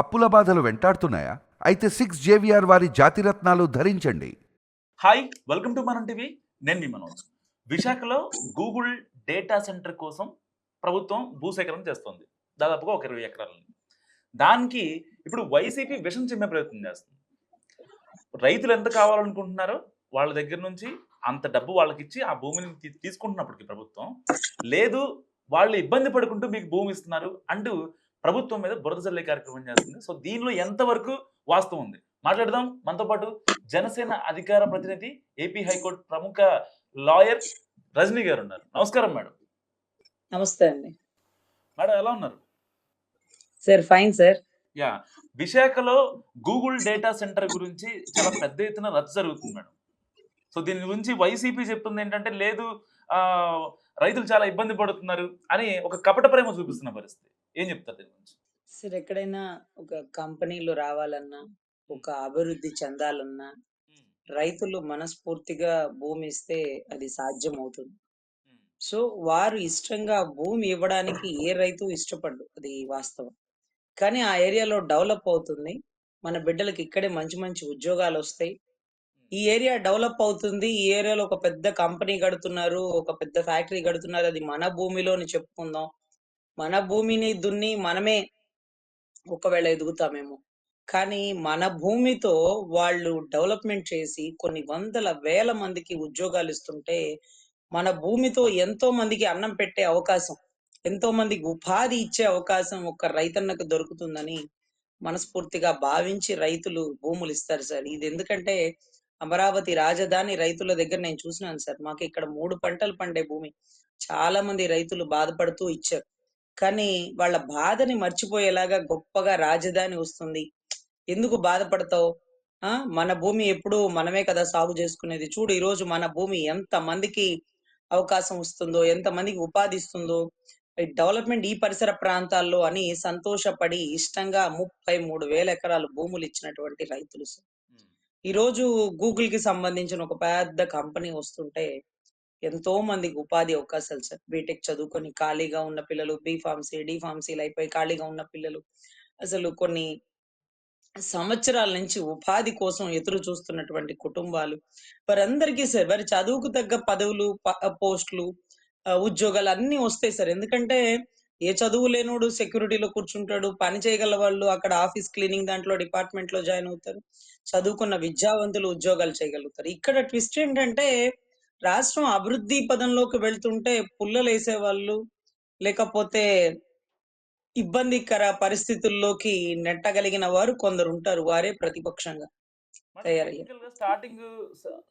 అప్పుల బాధలు వెంటాడుతున్నాయా? అయితే సిక్స్ జేవిఆర్ వారి జాతిరత్నాలు ధరించండి. Hi welcome to Manam TV నేను మీ మనోజ్. విశాఖలో గూగుల్ డేటా సెంటర్ కోసం ప్రభుత్వం భూసేకరణ చేస్తుంది. దాదాపుగా ఒక ఇరవై ఎకరాలని దానికి ఇప్పుడు వైసీపీ విషం చెమ్మే ప్రయత్నం చేస్తుంది. రైతులు ఎంత కావాలనుకుంటున్నారో వాళ్ళ దగ్గర నుంచి అంత డబ్బు వాళ్ళకి ఇచ్చి ఆ భూమిని తీ- తీసుకుంటున్నప్పటికీ ప్రభుత్వం లేదు వాళ్ళు ఇబ్బంది పడుకుంటూ మీకు భూమి ఇస్తున్నారు అంటూ ప్రభుత్వం మీద బురద జల్లే కార్యక్రమం చేస్తుంది. సో దీనిలో ఎంతవరకు వాస్తవం ఉంది? మాట్లాడదాం. మనతో పాటు జనసేన అధికార ప్రతినిధి ఏపీ హైకోర్టు ప్రముఖ లాయర్ రజనీ గారు ఉన్నారు. నమస్కారం మేడం. నమస్తే అండి. మేడం ఎలా ఉన్నారు? Sir fine sir. యా. విశాఖలో గూగుల్ డేటా సెంటర్ గురించి చాలా పెద్ద ఎత్తున రద్దు జరుగుతుంది మేడం. సో దీని గురించి వైసీపీ చెప్తుంది ఏంటంటే లేదు రైతులు చాలా ఇబ్బంది పడుతున్నారు అని ఒక కపట ప్రేమ చూపిస్తున్న పరిస్థితి. ఏం చెప్తారు దీని గురించి? సార్ ఎక్కడైనా ఒక కంపెనీలు రావాలన్నా ఒక అభివృద్ధి చెందాలన్నా రైతులు మనస్ఫూర్తిగా భూమి ఇస్తే అది సాధ్యం అవుతుంది సో వారు ఇష్టంగా భూమి ఇవ్వడానికి ఏ రైతు ఇష్టపడ్డు అది వాస్తవం. కానీ ఆ ఏరియాలో డెవలప్ అవుతుంది. మన బిడ్డలకి ఇక్కడే మంచి మంచి ఉద్యోగాలు వస్తాయి. ఈ ఏరియా డెవలప్ అవుతుంది. ఈ ఏరియాలో ఒక పెద్ద కంపెనీ కడుతున్నారు ఒక పెద్ద ఫ్యాక్టరీ కడుతున్నారు అది మన భూమిలోని చెప్పుకుందాం. మన భూమిని దున్ని మనమే ఒకవేళ ఎదుగుతామేమో. కానీ మన భూమితో వాళ్ళు డెవలప్మెంట్ చేసి కొన్ని వందల వేల మందికి ఉద్యోగాలు ఇస్తుంటే మన భూమితో ఎంతో మందికి అన్నం పెట్టే అవకాశం ఎంతో మందికి ఉపాధి ఇచ్చే అవకాశం ఒక రైతన్నకు దొరుకుతుందని మనస్ఫూర్తిగా భావించి రైతులు భూములు ఇస్తారు సార్. ఇది ఎందుకంటే అమరావతి రాజధాని రైతుల దగ్గర నేను చూసినాను సార్. మాకు ఇక్కడ మూడు పంటలు పండే భూమి. చాలా మంది రైతులు బాధపడుతూ ఇచ్చారు. కానీ వాళ్ళ బాధని మర్చిపోయేలాగా గొప్పగా రాజధాని వస్తుంది. ఎందుకు బాధపడతావు? ఆ? మన భూమి ఎప్పుడు మనమే కదా సాగు చేసుకునేది. చూడు ఈ రోజు మన భూమి ఎంత మందికి అవకాశం వస్తుందో ఎంత మందికి ఉపాధి ఇస్తుందో. డెవలప్మెంట్ ఈ పరిసర ప్రాంతాల్లో అని సంతోషపడి ఇష్టంగా ముప్పై మూడు వేల ఎకరాలు భూములు ఇచ్చినటువంటి రైతులు. ఈ రోజు గూగుల్కి సంబంధించిన ఒక పెద్ద కంపెనీ వస్తుంటే ఎంతో మందికి ఉపాధి అవకాశాలు సార్. బీటెక్ చదువుకొని ఖాళీగా ఉన్న పిల్లలు బీ ఫార్మసీ డి ఫార్మసీలు అయిపోయి ఖాళీగా ఉన్న పిల్లలు. అసలు కొన్ని సంవత్సరాల నుంచి ఉపాధి కోసం ఎదురు చూస్తున్నటువంటి కుటుంబాలు. వారందరికీ సార్ వారి చదువుకు తగ్గ పదవులు పోస్టులు ఉద్యోగాలు అన్ని వస్తాయి సార్. ఎందుకంటే ఏ చదువు లేనోడు సెక్యూరిటీలో కూర్చుంటాడు పని చేయగల వాళ్ళు అక్కడ ఆఫీస్ క్లీనింగ్ దాంట్లో డిపార్ట్మెంట్లో జాయిన్ అవుతారు. చదువుకున్న విద్యావంతులు ఉద్యోగాలు చేయగలుగుతారు. ఇక్కడ ట్విస్ట్ ఏంటంటే రాష్ట్రం అభివృద్ధి పదంలోకి వెళ్తుంటే పుల్లలు వేసే వాళ్ళు లేకపోతే ఇబ్బందికర పరిస్థితుల్లోకి నెట్టగలిగిన వారు కొందరు ఉంటారు వారే ప్రతిపక్షంగా తయారయ్యారు. స్టార్టింగ్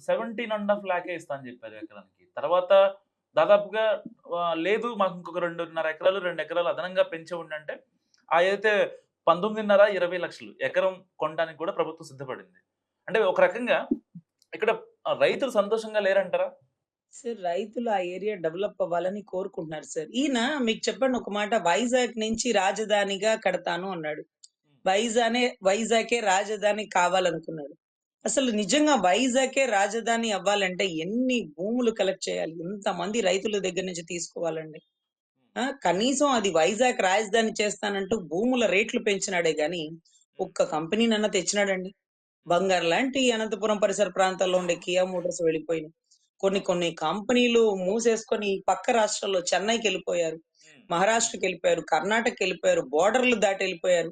సెవెంటీన్ అండ్ హాఫ్ లాకే ఇస్తా అని చెప్పారు ఎకరానికి తర్వాత దాదాపుగా లేదు మాకు ఇంకొక రెండున్నర ఎకరాలు రెండు ఎకరాలు అదనంగా పెంచి ఉండంటే ఆ అయితే పంతొమ్మిదిన్నర ఇరవై లక్షలు ఎకరం కొనడానికి కూడా ప్రభుత్వం సిద్ధపడింది అంటే ఒక రకంగా ఇక్కడ రైతులు సంతోషంగా లేరంటారా? సార్ రైతులు ఆ ఏరియా డెవలప్ అవ్వాలని కోరుకుంటున్నారు సార్. ఈయన మీకు చెప్పండి ఒక మాట వైజాగ్ నుంచి రాజధానిగా కడతాను అన్నాడు. వైజానే వైజాగే రాజధాని కావాలనుకున్నాడు. అసలు నిజంగా వైజాగే రాజధాని అవ్వాలంటే ఎన్ని భూములు కలెక్ట్ చేయాలి? ఎంత మంది రైతుల దగ్గర నుంచి తీసుకోవాలండి. కనీసం అది వైజాగ్ రాజధాని చేస్తానంటూ భూముల రేట్లు పెంచినాడే గాని ఒక్క కంపెనీనన్నా తెచ్చినాడండి. బంగారు లాంటి అనంతపురం పరిసర ప్రాంతాల్లో ఉండే కియా మోటార్స్ వెళ్ళిపోయినాయి. కొన్ని కొన్ని కంపెనీలు మూసేసుకొని పక్క రాష్ట్రాల్లో చెన్నైకి వెళ్ళిపోయారు మహారాష్ట్రకి వెళ్ళిపోయారు కర్ణాటకకి వెళ్ళిపోయారు బోర్డర్లు దాటి వెళ్ళిపోయారు.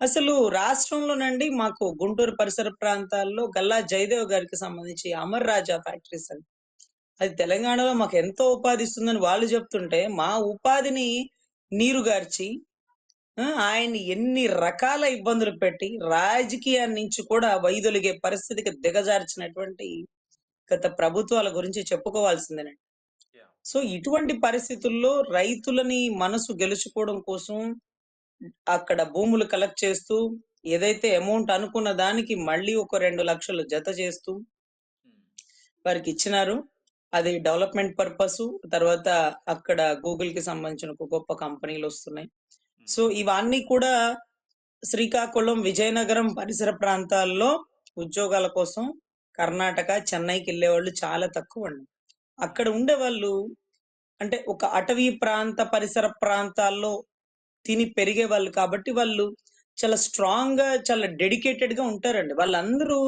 అసలు రాష్ట్రంలోనండి మాకు గుంటూరు పరిసర ప్రాంతాల్లో గల్లా జయదేవ్ గారికి సంబంధించి అమర్ రాజా ఫ్యాక్టరీస్ అండి. అది తెలంగాణలో మాకు ఎంతో ఉపాధి ఇస్తుందని వాళ్ళు చెప్తుంటే మా ఉపాధిని నీరుగార్చి ఆ, ఆయన్ని ఎన్ని రకాల ఇబ్బందులు పెట్టి రాజకీయాన్ని నుంచి కూడా వైదొలిగే పరిస్థితికి దిగజార్చినటువంటి గత ప్రభుత్వాల గురించి చెప్పుకోవాల్సిందేనండి. సో ఇటువంటి పరిస్థితుల్లో రైతులని మనసు గెలుచుకోవడం కోసం అక్కడ భూములు కలెక్ట్ చేస్తూ ఏదైతే అమౌంట్ అనుకున్న దానికి మళ్ళీ ఒక రెండు లక్షలు జత చేస్తూ వారికి ఇచ్చినారు. అది డెవలప్మెంట్ పర్పస్ తర్వాత అక్కడ గూగుల్కి సంబంధించిన ఒక గొప్ప కంపెనీలు వస్తున్నాయి. సో ఇవన్నీ కూడా శ్రీకాకుళం విజయనగరం పరిసర ప్రాంతాల్లో ఉద్యోగాల కోసం కర్ణాటక చెన్నైకి వెళ్ళే వాళ్ళు చాలా తక్కువ అండి అక్కడ ఉండే వాళ్ళు అంటే ఒక అటవీ ప్రాంత పరిసర ప్రాంతాల్లో తిని పెరిగే వాళ్ళు కాబట్టి వాళ్ళు చాలా స్ట్రాంగ్గా చాలా డెడికేటెడ్గా ఉంటారండి. వాళ్ళందరూ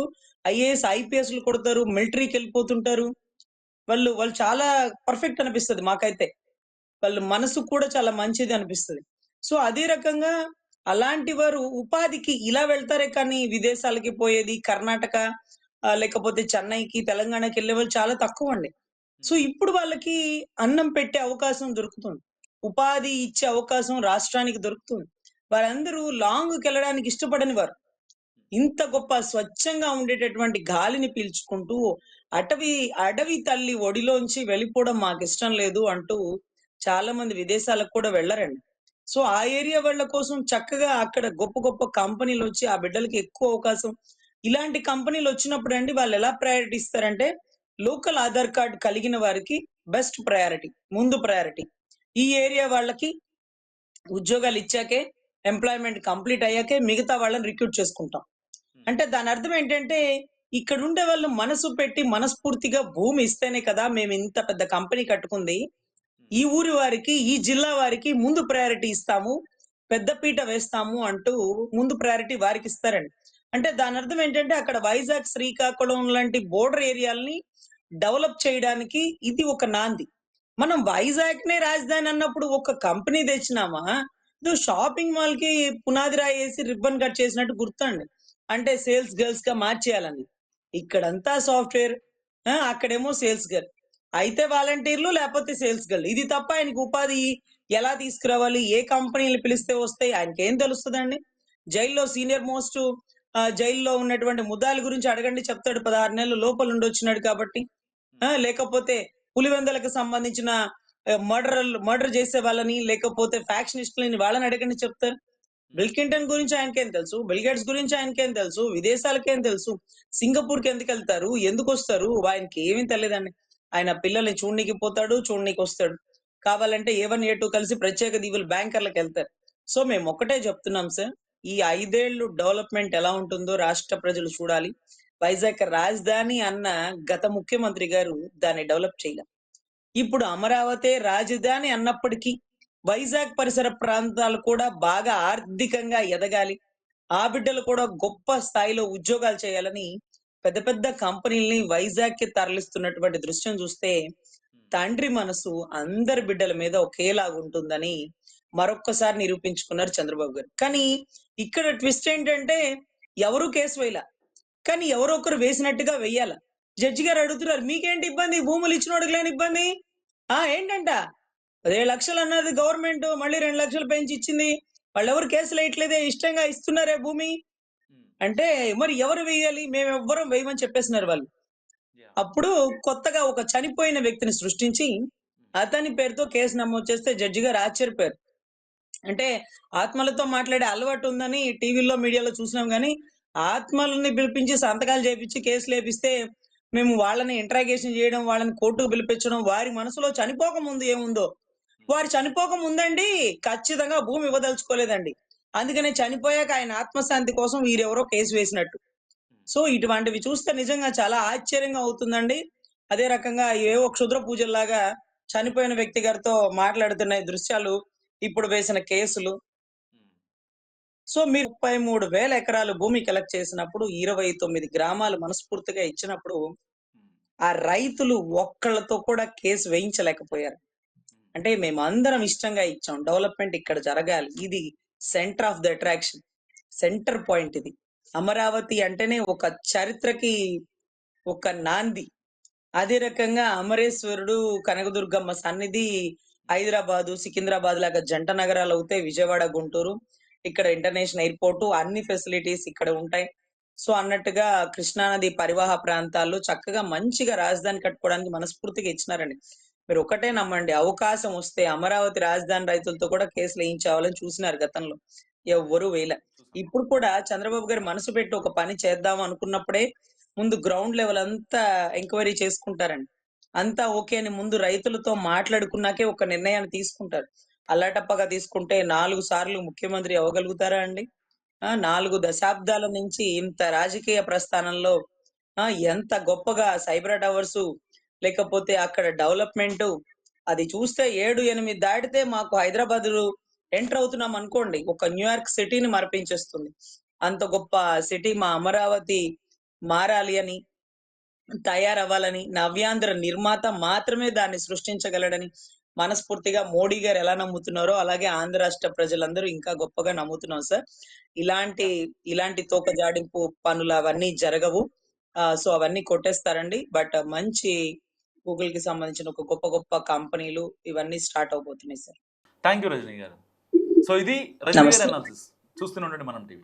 ఐఏఎస్ ఐపీఎస్లు కొడతారు మిలిటరీకి వెళ్ళిపోతుంటారు. వాళ్ళు వాళ్ళు చాలా పర్ఫెక్ట్ అనిపిస్తది మాకైతే. వాళ్ళ మనసు కూడా చాలా మంచిది అనిపిస్తది. సో అదే రకంగా అలాంటి వారు ఉపాధికి ఇలా వెళ్తారే కానీ విదేశాలకి పోయేది కర్ణాటక లేకపోతే చెన్నైకి తెలంగాణకి వెళ్ళే వాళ్ళు చాలా తక్కువ అండి సో ఇప్పుడు వాళ్ళకి అన్నం పెట్టే అవకాశం దొరుకుతుంది. ఉపాధి ఇచ్చే అవకాశం రాష్ట్రానికి దొరుకుతుంది. వారందరూ లాంగ్కి వెళ్ళడానికి ఇష్టపడని వారు. ఇంత గొప్ప స్వచ్ఛంగా ఉండేటటువంటి గాలిని పీల్చుకుంటూ అటవీ అడవి తల్లి ఒడిలోంచి వెళ్ళిపోవడం మాకు ఇష్టం లేదు అంటూ చాలా మంది విదేశాలకు కూడా వెళ్ళరండి. సో ఆ ఏరియా వాళ్ళ కోసం చక్కగా అక్కడ గొప్ప గొప్ప కంపెనీలు వచ్చి ఆ బిడ్డలకి ఎక్కువ అవకాశం. ఇలాంటి కంపెనీలు వచ్చినప్పుడు అండి వాళ్ళు ఎలా ప్రయారిటీ ఇస్తారంటే లోకల్ ఆధార్ కార్డ్ కలిగిన వారికి బెస్ట్ ప్రయారిటీ ముందు ప్రయారిటీ ఈ ఏరియా వాళ్ళకి ఉద్యోగాలు ఇచ్చాకే ఎంప్లాయ్మెంట్ కంప్లీట్ అయ్యాకే మిగతా వాళ్ళని రిక్రూట్ చేసుకుంటాం. అంటే దాని అర్థం ఏంటంటే ఇక్కడ ఉండే వాళ్ళు మనసు పెట్టి మనస్ఫూర్తిగా భూమి ఇస్తేనే కదా మేము ఇంత పెద్ద కంపెనీ కట్టుకుంది. ఈ ఊరి వారికి ఈ జిల్లా వారికి ముందు ప్రయారిటీ ఇస్తాము పెద్ద పీట వేస్తాము అంటూ ముందు ప్రయారిటీ వారికి ఇస్తారండి. అంటే దాని అర్థం ఏంటంటే అక్కడ వైజాగ్ శ్రీకాకుళం లాంటి బోర్డర్ ఏరియాలని డెవలప్ చేయడానికి ఇది ఒక నాంది. మనం వైజాగ్ నే రాజధాని అన్నప్పుడు ఒక కంపెనీ తెచ్చినామా ఇది షాపింగ్ మాల్కి పునాది రాయి రిబ్బన్ కట్ చేసినట్టు గుర్తండి అంటే సేల్స్ గర్ల్స్గా మార్చేయాలని. ఇక్కడంతా సాఫ్ట్వేర్ అక్కడేమో సేల్స్ గర్ల్ అయితే వాలంటీర్లు లేకపోతే సేల్స్ గర్ల్ ఇది తప్ప ఆయనకి ఉపాధి ఎలా తీసుకురావాలి? ఏ కంపెనీలు పిలిస్తే వస్తాయి? ఆయనకి ఏం తెలుస్తుందండి? జైల్లో సీనియర్ మోస్ట్ జైల్లో ఉన్నటువంటి ముద్దాల గురించి అడగండి చెప్తాడు. పదహారు నెలలు లోపల ఉండొచ్చినాడు కాబట్టి. ఆ, లేకపోతే పులివెందలకు సంబంధించిన మర్డర్ మర్డర్ చేసే వాళ్ళని లేకపోతే ఫ్యాక్షనిస్టులని వాళ్ళని అడగండి చెప్తారు. బిల్కింటన్ గురించి ఆయనకేం తెలుసు? బిల్గేట్స్ గురించి ఆయనకేం తెలుసు? విదేశాలకేం తెలుసు? సింగపూర్కి ఎందుకు వెళ్తారు? ఎందుకు వస్తారు? ఆయనకి ఏమీ తెలియదండి. ఆయన పిల్లల్ని చూడ్నికి పోతాడు చూడనీకి వస్తాడు. కావాలంటే ఏ వన్ ఏ టూ కలిసి ప్రత్యేక దీవులు బ్యాంకర్లకు వెళ్తారు. సో మేము ఒకటే చెప్తున్నాం సార్ ఈ ఐదేళ్ళు డెవలప్మెంట్ ఎలా ఉంటుందో రాష్ట్ర ప్రజలు చూడాలి. వైజాగ్ రాజధాని అన్న గత ముఖ్యమంత్రి గారు దాన్ని డెవలప్ చేయలేదు ఇప్పుడు అమరావతి రాజధాని అన్నప్పటికీ వైజాగ్ పరిసర ప్రాంతాలు కూడా బాగా ఆర్థికంగా ఎదగాలి. ఆ బిడ్డలు కూడా గొప్ప స్థాయిలో ఉద్యోగాలు చేయాలని పెద్ద పెద్ద కంపెనీల్ని వైజాగ్కి తరలిస్తున్నటువంటి దృశ్యం చూస్తే తండ్రి మనసు అందరి బిడ్డల మీద ఒకేలాగా ఉంటుందని మరొక్కసారి నిరూపించుకున్నారు చంద్రబాబు గారు. కానీ ఇక్కడ ట్విస్ట్ ఏంటంటే ఎవరు కేసు వేయాల? కానీ ఎవరో ఒకరు వేసినట్టుగా వెయ్యాల జడ్జి గారు అడుగుతున్నారు మీకేంటి ఇబ్బంది? భూములు ఇచ్చినోడికి లేని ఇబ్బంది? ఆ ఏంటంట? పదిహేడు లక్షలు అన్నది గవర్నమెంట్ మళ్ళీ రెండు లక్షలు పెంచి ఇచ్చింది. వాళ్ళు ఎవరు కేసులు వేయట్లేదే? ఇష్టంగా ఇస్తున్నారే భూమి. అంటే మరి ఎవరు వేయాలి మేము ఎవ్వరం వేయమని చెప్పేసినారు వాళ్ళు. అప్పుడు కొత్తగా ఒక చనిపోయిన వ్యక్తిని సృష్టించి అతని పేరుతో కేసు నమోదు చేస్తే జడ్జి గారు ఆశ్చర్యపోయారు. అంటే ఆత్మలతో మాట్లాడే అలవాటు ఉందని టీవీలో మీడియాలో చూసినాం కానీ ఆత్మలని పిలిపించి సంతకాలు చేపించి కేసులు వేపిస్తే మేము వాళ్ళని ఇంట్రాగేషన్ చేయడం వాళ్ళని కోర్టుకు పిలిపించడం వారి మనసులో చనిపోక ముందు ఏముందో వారు చనిపోక ముందండి ఖచ్చితంగా భూమి ఇవ్వదలుచుకోలేదండి. అందుకనే చనిపోయాక ఆయన ఆత్మశాంతి కోసం వీరెవరో కేసు వేసినట్టు. సో ఇటువంటివి చూస్తే నిజంగా చాలా ఆశ్చర్యంగా అవుతుందండి. అదే రకంగా ఏవో క్షుద్ర పూజల్లాగా చనిపోయిన వ్యక్తి గారితో మాట్లాడుతున్న దృశ్యాలు ఇప్పుడు వేసిన కేసులు. సో మీరు ముప్పై మూడు వేల ఎకరాలు భూమి కలెక్ట్ చేసినప్పుడు ఇరవై తొమ్మిది గ్రామాలు మనస్ఫూర్తిగా ఇచ్చినప్పుడు ఆ రైతులు ఒక్కళ్ళతో కూడా కేసు వేయించలేకపోయారు. అంటే మేము అందరం ఇష్టంగా ఇచ్చాం. డెవలప్మెంట్ ఇక్కడ జరగాలి. ఇది centre of the attraction centre point ఇది. అమరావతి అంటేనే ఒక చరిత్రకి ఒక నాంది. అదే రకంగా అమరేశ్వరుడు కనకదుర్గమ్మ సన్నిధి హైదరాబాదు సికింద్రాబాద్ లాగా జంట నగరాలు అవుతాయి. విజయవాడ గుంటూరు ఇక్కడ ఇంటర్నేషనల్ ఎయిర్పోర్ట్ అన్ని ఫెసిలిటీస్ ఇక్కడ ఉంటాయి. సో అన్నట్టుగా కృష్ణానది పరివాహ ప్రాంతాల్లో చక్కగా మంచిగా రాజధాని కట్టుకోవడానికి మనస్ఫూర్తిగా ఇచ్చినారండి. మీరు ఒకటే నమ్మండి. అవకాశం వస్తే అమరావతి రాజధాని రైతులతో కూడా కేసులు వేయించాలని చూసినారు గతంలో. ఎవ్వరూ వేయలే. ఇప్పుడు కూడా చంద్రబాబు గారు మనసు పెట్టి ఒక పని చేద్దాం అనుకున్నప్పుడే ముందు గ్రౌండ్ లెవెల్ అంతా ఎంక్వైరీ చేసుకుంటారండి. అంతా ఓకే అని ముందు రైతులతో మాట్లాడుకున్నాకే ఒక నిర్ణయాన్ని తీసుకుంటారు. అల్లాటప్పగా తీసుకుంటే నాలుగు సార్లు ముఖ్యమంత్రి అవ్వగలుగుతారా అండి? ఆ నాలుగు దశాబ్దాల నుంచి ఇంత రాజకీయ ప్రస్థానంలో ఆ ఎంత గొప్పగా సైబర్ టవర్స్ లేకపోతే అక్కడ డెవలప్మెంట్ అది చూస్తే ఏడు ఎనిమిది దాటితే మాకు హైదరాబాద్ ఎంటర్ అవుతున్నాం అనుకోండి. ఒక న్యూయార్క్ సిటీని మరపించేస్తుంది. అంత గొప్ప సిటీ మా అమరావతి మారాలి అని తయారవ్వాలని నవ్యాంధ్ర నిర్మాత మాత్రమే దాన్ని సృష్టించగలడని మనస్ఫూర్తిగా మోడీ గారు ఎలా నమ్ముతున్నారో అలాగే ఆంధ్ర రాష్ట్ర ప్రజలందరూ ఇంకా గొప్పగా నమ్ముతున్నాం సార్. ఇలాంటి ఇలాంటి తోక జాడింపు పనులు అవన్నీ జరగవు. సో అవన్నీ కొట్టేస్తారండి. బట్ మంచి గూగుల్కి సంబంధించిన ఒక గొప్ప గొప్ప కంపెనీలు ఇవన్నీ స్టార్ట్ అవబోతున్నాయి సార్. థ్యాంక్ యూ రజనీ గారు. సో ఇది చూస్తూనే ఉండండి మనం టీవీ.